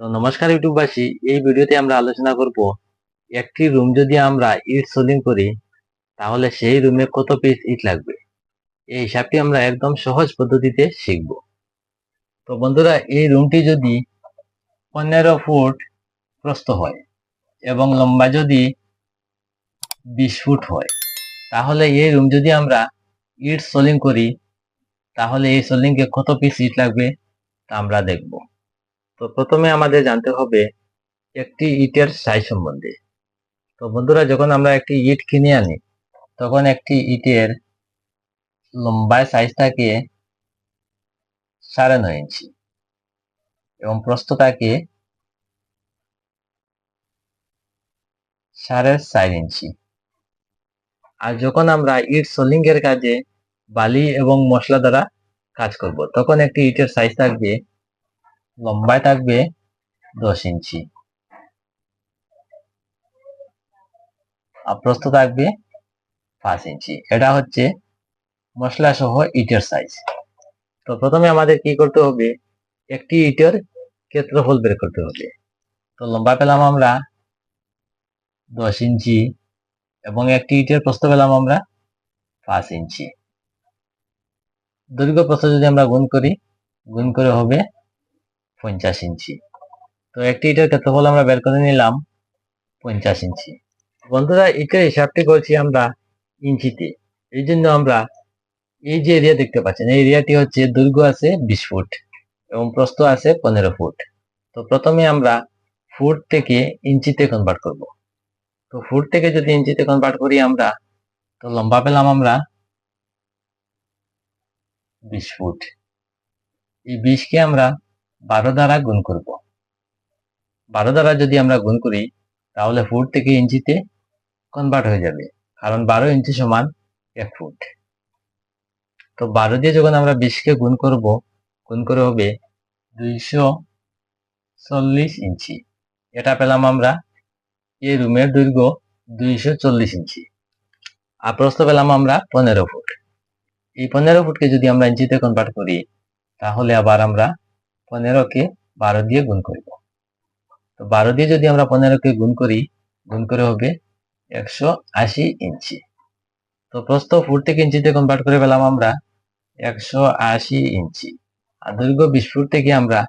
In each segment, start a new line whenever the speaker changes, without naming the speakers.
তো নমস্কার ইউটিউববাসী, এই ভিডিওতে আমরা আলোচনা করব, একটি রুম যদি আমরা ইট সোলিং করি, তাহলে সেই রুমে কত পিস ইট লাগবে? এই হিসাবটি আমরা একদম সহজ পদ্ধতিতে শিখব। তো বন্ধুরা, এই রুমটি যদি পনেরো ফুট প্রস্থ হয় এবং লম্বা যদি বিশ ফুট হয়, তাহলে এই রুম যদি আমরা ইট সোলিং করি, তাহলে এই সোলিংকে কত পিস ইট লাগবে? তা আমরা দেখব। তো প্রথমে আমাদের জানতে হবে একটি ইটের সাইজ সম্বন্ধে। তো বন্ধুরা, যখন আমরা একটি ইট কিনে আনি, তখন একটি ইটের লম্বায় সাইজ থাকে সাড়ে নয় ইঞ্চি এবং প্রস্থ থাকে সাড়ে চার ইঞ্চি। আর যখন আমরা ইট সোলিং কাজে বালি এবং মশলা দ্বারা কাজ করব, তখন একটি ইটের সাইজ থাকবে লম্বায় থাকবে দশ ইঞ্চি। আর প্রস্থ থাকবে পাঁচ ইঞ্চি। এটা হচ্ছে মশলা সহ ইটের সাইজ তো প্রথমে আমাদের কি করতে হবে? একটি ইটের ক্ষেত্রফল বের করতে হবে। তো লম্বা পেলাম আমরা দশ ইঞ্চি এবং একটি ইটের প্রস্থ পেলাম আমরা পাঁচ ইঞ্চি। দৈর্ঘ্য প্রস্থ যদি আমরা গুণ করি, গুণ করে হবে পঞ্চাশ ইঞ্চি। তো একটি ইটের ক্ষেত্রফল আমরা বের করে নিলাম পঞ্চাশ ইঞ্চি। বন্ধুরা ইটের হিসাবটি করছি আমরা ইঞ্চিতে। এই জন্য আমরা এই যে এরিয়া দেখতে পাচ্ছেন, এই এরিয়াটি হচ্ছে দৈর্ঘ্য আছে বিশ ফুট এবং প্রস্থ আছে পনেরো ফুট। তো প্রথমে আমরা ফুট থেকে ইঞ্চিতে কনভার্ট করব। তো ফুট থেকে যদি ইঞ্চিতে কনভার্ট করি আমরা, তো লম্বা পেলাম আমরা বিশ ফুট। এই বিশকে আমরা বারো দ্বারা গুণ করব। বারো দ্বারা যদি আমরা গুণ করি, তাহলে ফুট থেকে ইঞ্চিতে কনভার্ট হয়ে যাবে। কারণ বারো ইঞ্চি সমান এক ফুট তো বারো দিয়ে যখন আমরা বিশকে গুণ করব, গুণ করে হবে দুইশো চল্লিশ ইঞ্চি। এটা পেলাম আমরা এই রুমের দৈর্ঘ্য দুইশো চল্লিশ ইঞ্চি। আর প্রস্থ পেলাম আমরা পনেরো ফুট এই পনেরো ফুটকে যদি আমরা ইঞ্চিতে কনভার্ট করি, তাহলে আবার আমরা পনেরোকে বারো দিয়ে গুণ করব। তো বারো দিয়ে যদি আমরা পনেরোকে গুণ করি, গুণ করে হবে একশো আশি ইঞ্চি। তো প্রস্থ ফুট থেকে ইঞ্চিতে কনভার্ট করে পেলাম আমরা একশো আশি ইঞ্চি। আর দৈর্ঘ্য বিশ ফুট থেকে আমরা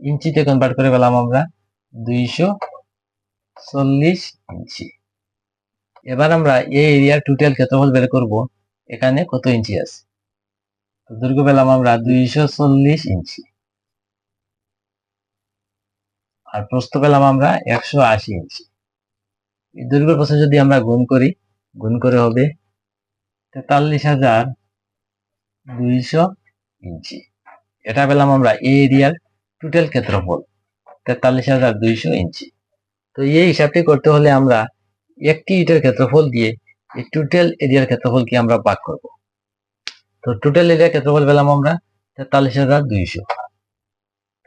ইঞ্চিতে কনভার্ট করে পেলাম আমরা দুইশো চল্লিশ ইঞ্চি। এবার আমরা এই এরিয়ার টোটাল ক্ষেত্রফল বের করব, এখানে কত ইঞ্চি আছে? তো দৈর্ঘ্য পেলাম আমরা দুইশো চল্লিশ ইঞ্চি। আর প্রস্থ পেলাম আমরা একশো আশি ইঞ্চি। এই দৈর্ঘ্য প্রস্থ যদি আমরা গুণ করি, গুণ করে হবে তেতাল্লিশ হাজার দুইশো ইঞ্চি। এটা পেলাম আমরা এই এরিয়ার টোটাল ক্ষেত্রফল, তেতাল্লিশ হাজার দুইশো ইঞ্চি। তো এই হিসাবটি করতে হলে আমরা একটি ইটের ক্ষেত্রফল দিয়ে এই টোটাল এরিয়ার ক্ষেত্রফলকে আমরা ভাগ করব। তো টোটাল এরিয়ার ক্ষেত্রফল পেলাম আমরা তেতাল্লিশ হাজার দুইশো।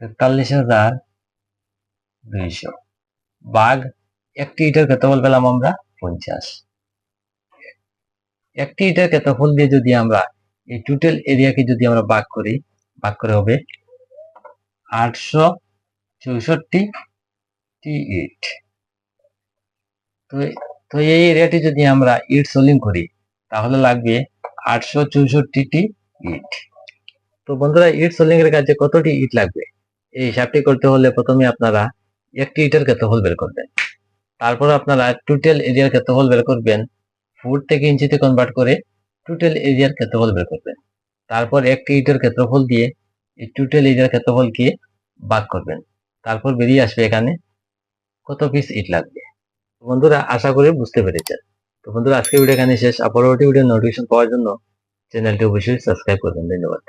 তেতাল্লিশ হাজার দুইশো বাঘ, একটি ইটের ক্ষেত্রফল পেলাম আমরা পঞ্চাশ। একটি ইটের ক্ষেত্রফল দিয়ে যদি আমরা এই টোটাল এরিয়াকে যদি আমরা করি করে হবে আটশো চৌষট্টি টি ইট। তো এই এরিয়াটি যদি আমরা ইট সোলিং করি, তাহলে লাগবে আটশো চৌষট্টি টি ইট। তো বন্ধুরা, ইট সোলিং এর কাজে কতটি ইট লাগবে? এই হিসাবটি করতে হলে প্রথমে আপনারা একটি ইটের ক্ষেত্রফল বের করবেন। তারপর আপনারা টোটাল এরিয়ার ক্ষেত্রফল বের করবেন। ফুট থেকে ইঞ্চিতে কনভার্ট করে টোটাল এরিয়ার ক্ষেত্রফল বের করবেন। তারপর একটি ইটের ক্ষেত্রফল দিয়ে এই টোটাল এরিয়ার ক্ষেত্রফলকে ভাগ করবেন। তারপর বেরিয়ে আসবে এখানে কত পিস ইট লাগবে। বন্ধুরা, আশা করি বুঝতে পেরেছেন। তো বন্ধুরা আজকে ভিডিও এখানে শেষ। আর পরবর্তী ভিডিও নোটিফিকেশন পাওয়ার জন্য চ্যানেলটি অবশ্যই সাবস্ক্রাইব করবেন। ধন্যবাদ।